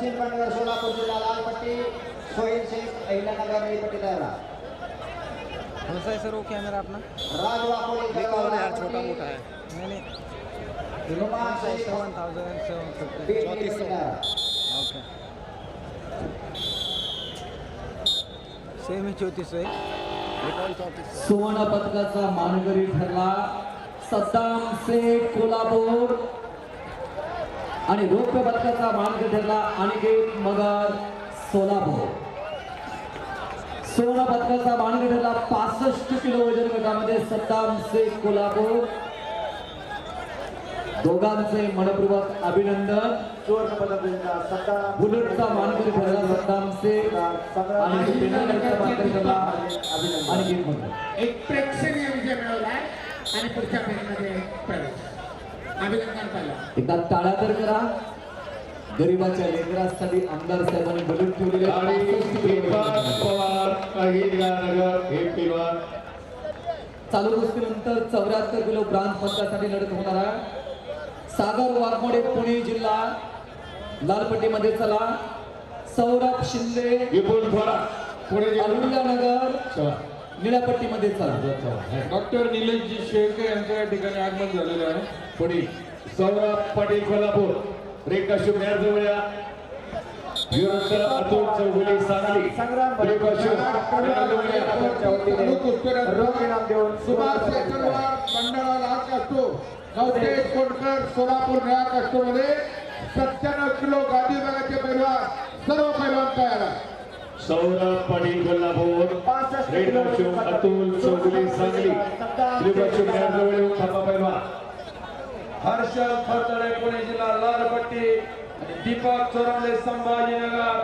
सचिन पांडवर सोलापूर जिल्हा लाल पट्टी सोहेल शेख अहिल्यानगर नई पट्टी तयार कौन सा है सर वो कैमरा अपना राज वाकोली नहीं Numan Shaikh seven thousand seven fifty okay same ही चौतीस है सुवर्ण पदकाचा मानकरी ठरला सद्दाम शेख कोल्हापूर. आणि रौप्य पदकाचा मानकरी ठरला अनिकेत मगर सोलापूर. सुवर्ण पदकाचा मानकरी ठरला. पासष्ट किलो वजन गटामध्ये सत्ताम शेख कोल्हापूर. दोघांचे मनपूर्वक अभिनंदन. सुवर्ण पदक विजेता सत्ता बुलेटचा मानकरी ठरला सत्ताम शेख आणि पेंडलचा मानकरी ठरला अनिकेत मगर एक प्रेक्षणीय विजय मिळवला आणि पुढच्या फेरीमध्ये प्रवेश. एकदा टाळ्या तर करा. गरीबाच्या लेकरासाठी आमदार साहेबांनी बलून ठेवलेले आणि 65 किलो दीपक वजन. पवार अहिल्यानगर पिलवान चालू कुस्तीनंतर चौऱ्याहत्तर किलो ब्रांज पदकासाठी लढत होणार आहे. सागर वाघमोडे पुणे जिल्हा. लालपट्टीमध्ये चला. सौरभ शिंदे. अहिल्यानगर चला. निळ्यापट्टीमध्ये चला. डॉक्टर निलेशजी शेळके यांचं या ठिकाणी आगमन झालेलं आहे. पुणे सौरभ पाटील कोल्हापूर. रेखा शुभ्या जवळ या विरुद्ध अतुल चौगुले सांगली संग्राम रेखा कोटकर सोलापूर नया कास्टोमध्ये सत्त्याण्णव किलो गादी विभागाचे पैलवान सर्व पैलवान तयार आहे. सौरभ पाटील कोल्हापूर. शुभ अतुल चौगुले सांगली रेखा शुभ्या जवळ हर्षल फरतडे पुणे जिल्हा लालपट्टी दीपक चोरमले संभाजीनगर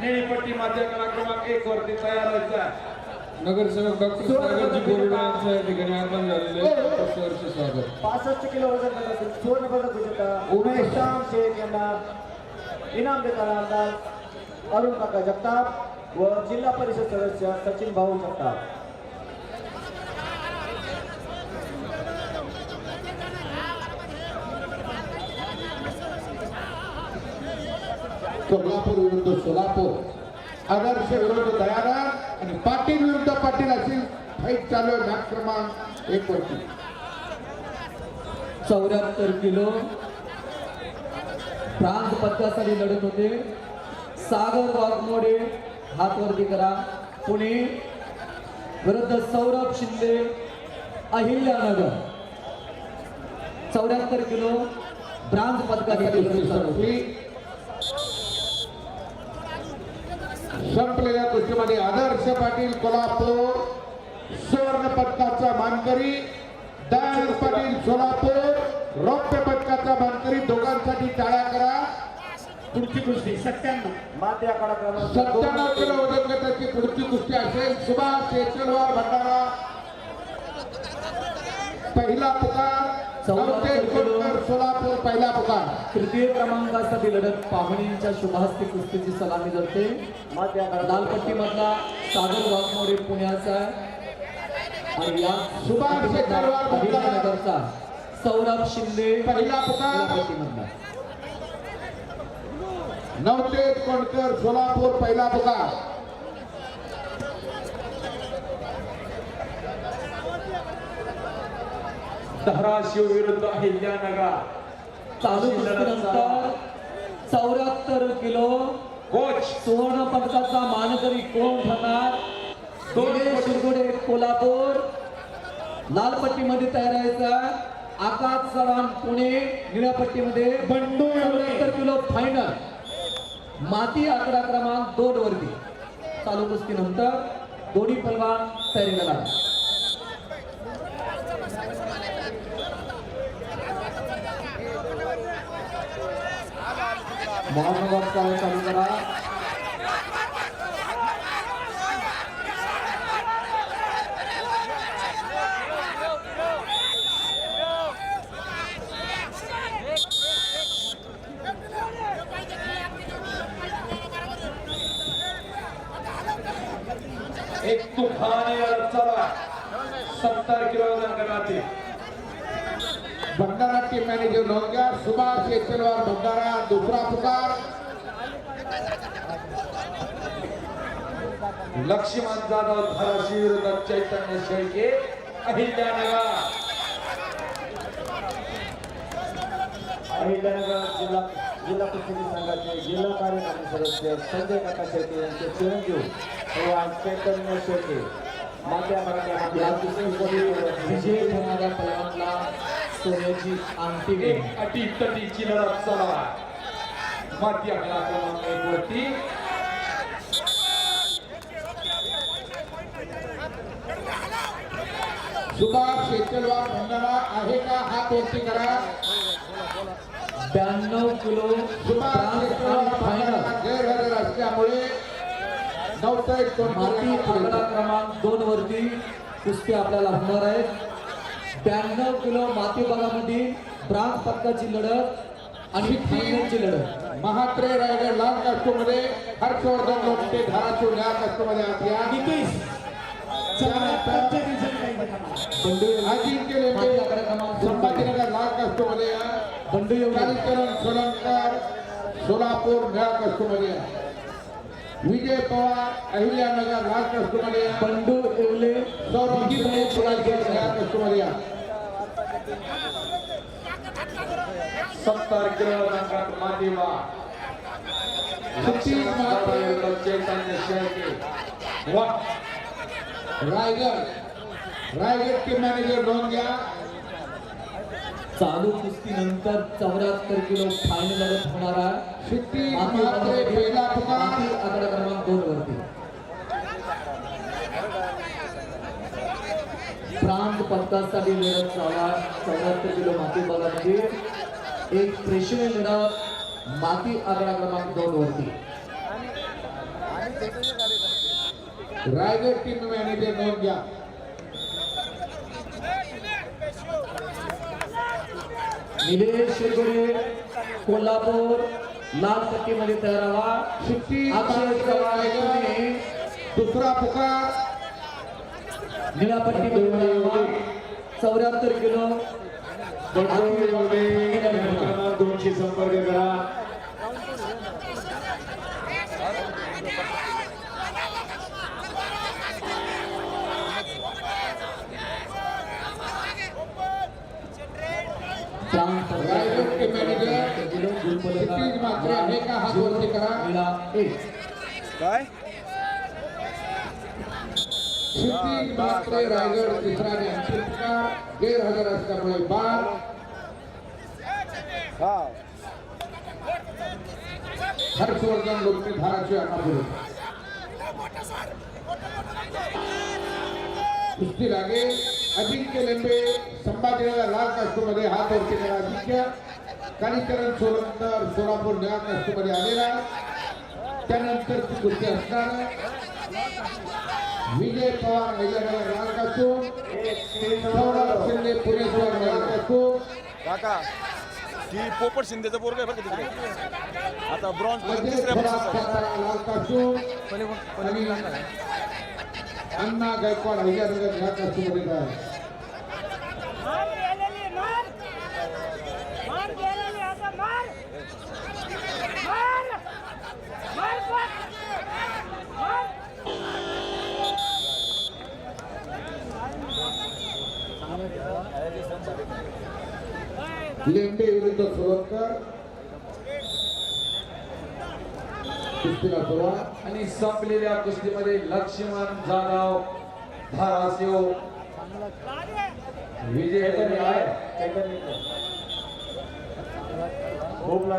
निळीपट्टी माध्यम क्रमांक एक वरती तयार व्हायचा नगरसेवक डॉक्टर सागरजी बोर्डे यांचं या ठिकाणी आगमन झालेलं आहे. सहर्ष स्वागत. पासष्ट किलो वजन गटातील सुवर्ण पदक विजेता उमेश. श्याम शेख यांना इनाम देताना आमदार अरुण काका जगताप व जिल्हा परिषद सदस्य सचिन भाऊ जगताप. कोल्हापूर विरुद्ध सोलापूर. आदर्श विरुद्ध दयानंद आणि पाटील विरुद्ध पाटील अशी फाईट चालू आहे. मॅच क्रमांक एक वरती. चौऱ्याहत्तर किलो. ब्रांज पदकासाठी लढत होते. सागर वाघमोडे हात वरती करा. पुणे विरुद्ध सौरभ शिंदे अहिल्यानगर. चौऱ्याहत्तर किलो. ब्रांज पदकासाठी लढत चालू होती. संपलेल्या कुस्तीमध्ये आदर्श पाटील कोल्हापूर सुवर्ण पदकाचा मानकरी दयानंद पाटील सोलापूर रौप्य पदकाचा मानकरी दोघांसाठी टाळ्या करा. पुढची कुस्ती सत्त्याण्णव. किलो वजन गटाची पुढची कुस्ती असेल. सुभाष शेचलवार भंडारा. पहिला पुकार सोलापूर पहिला पुकार तृतीय क्रमांकासाठी लढत पाहुण्यांच्या शुभहस्ती कुस्तीची सलामी जाते लालपट्टी मधला सागर वाघमोडे पुण्याचा. आणि या सुभाष शेखरवार भंडारा. नगरचा सौरभ शिंदे पहिला पुकार नवतेज कोणकर सोलापूर पहिला पुकार धाराशिव विरुद्ध अहिल्यानगर. चालू कुस्तीनंतर चौऱ्याहत्तर किलो कोच. सुवर्ण पदकाचा मानकरी कोण ठरणार? दोघे शिरगोडे कोल्हापूर. लालपट्टीमध्ये तयार व्हायचा आकाश चव्हाण पुणे निळ्यापट्टीमध्ये बंडू चौऱ्याहत्तर किलो फायनल. माती आकडा क्रमांक दोन वरती. चालू कुस्तीनंतर दोन्ही पलवान तयारीला लागला. मोहम्मद चालू करा. एक तुफान चला. सत्तर किलो वजन भंडारा टीम मॅनेजर नोंद घ्या सुभाष येचलवार भंडारा दुसरा पुकार. लक्ष्मण जाधव धाराशिव चैतन्य शेळके अहिल्यानगर. अहिल्यानगर जिल्हा जिल्हा कुस्ती संघाचे जिल्हा कार्यकारी सदस्य संजय काका शेळके यांचे चिरंजीव चैतन्य शेळके. मात्या मराठ्या विजयी होणाऱ्या सोन्याची. एक अटी तटीची लढत चालू माती आकडा क्रमांक एक वरती सुभाष शेचलवार मंडळा आहे का? हात वरती करा? ब्याण्णव किलो फायनल गैरहजर असल्यामुळे दोन माती आकडा क्रमांक दोन वरती कुस्ती आपल्याला होणार आहे. ब्याण्णव किलो माती भागामध्ये ब्रांज पदकाची लढत आणि फायनलची लढत. महात्रे रायगड लाल कास्टोमध्ये हर्षवर्धन लोकटे धाराशिव न्याय कास्टोमध्ये आत या बंडू अजिंक्य लेंडे संभाजीनगर लाल कास्टोमध्ये या बंडू येवले कालीचरण सोलंकर सोलापूर न्याय कास्टोमध्ये या विजय पवार अहिल्यानगर लाल कास्टोमध्ये या बंडू येवले सौरभ शिंदे सोलापूर या सत्तर चैतन्य वा. रायगड. रायगड के मॅनेजर घ्या. चालू कुस्ती नंतर चौऱ्याहत्तर किलो फायनल लढत होणार आहे. पहिला पुकार आकडा क्रमांक दोन वरती. प्रांत पदकासाठी लढत चालू चौऱ्याहत्तर किलो माती भागामध्ये एक प्रेक्षणीय लढत. माती आकडा क्रमांक दोन वरती. रायगड टीम मॅनेजर नोंद घ्या. निलेश शिरगुडे कोल्हापूर लाल पट्टीमध्ये तयार व्हा पुणे, दुसरा पुकार. निळा पट्टी चौऱ्याहत्तर किलो. दोनशे संपर्क करा रायगड के मॅनेजर सिद्धी मात्रे आहे का हात वरती करा निळा एक काय? रायगड तिसरा गैरहजर असल्यामुळे बाद हा हर्षवर्धन लोकने धाराशिव अण्णापूर कुस्ती लागेल अजिंक्य लेंबे संभाजीनगर लाल कास्टूमध्ये हात वरती करा अजिंक्य कालीचरण सोलंकर सोलापूर निळा कास्टूमध्ये आलेला. त्यानंतर ती कुस्ती असणार. विजय पवार अहिल्यानगर लाल कास्टूम सौरभ शिंदे पुणेश्वर लाल कास्टूम काका ती पोपट शिंदेचं पोरग आहे बरं का तिकडे? आता ब्रॉन्झ अजय तिसऱ्या थोरात पोझिशनला आहे. सातारा लाल कास्टूम आणि अण्णा गायकवाड अहिल्यानगर ह्या कास्टूमध्ये आहे मार गेलेली मार मार गेलेली आता मार मार मार पण मार लेंडे विरुद्ध सोलंकर कुस्तीला सुरुवात. आणि संपलेल्या कुस्तीमध्ये लक्ष्मण जाधव धाराशिव. विजय आहे. खूप लागला.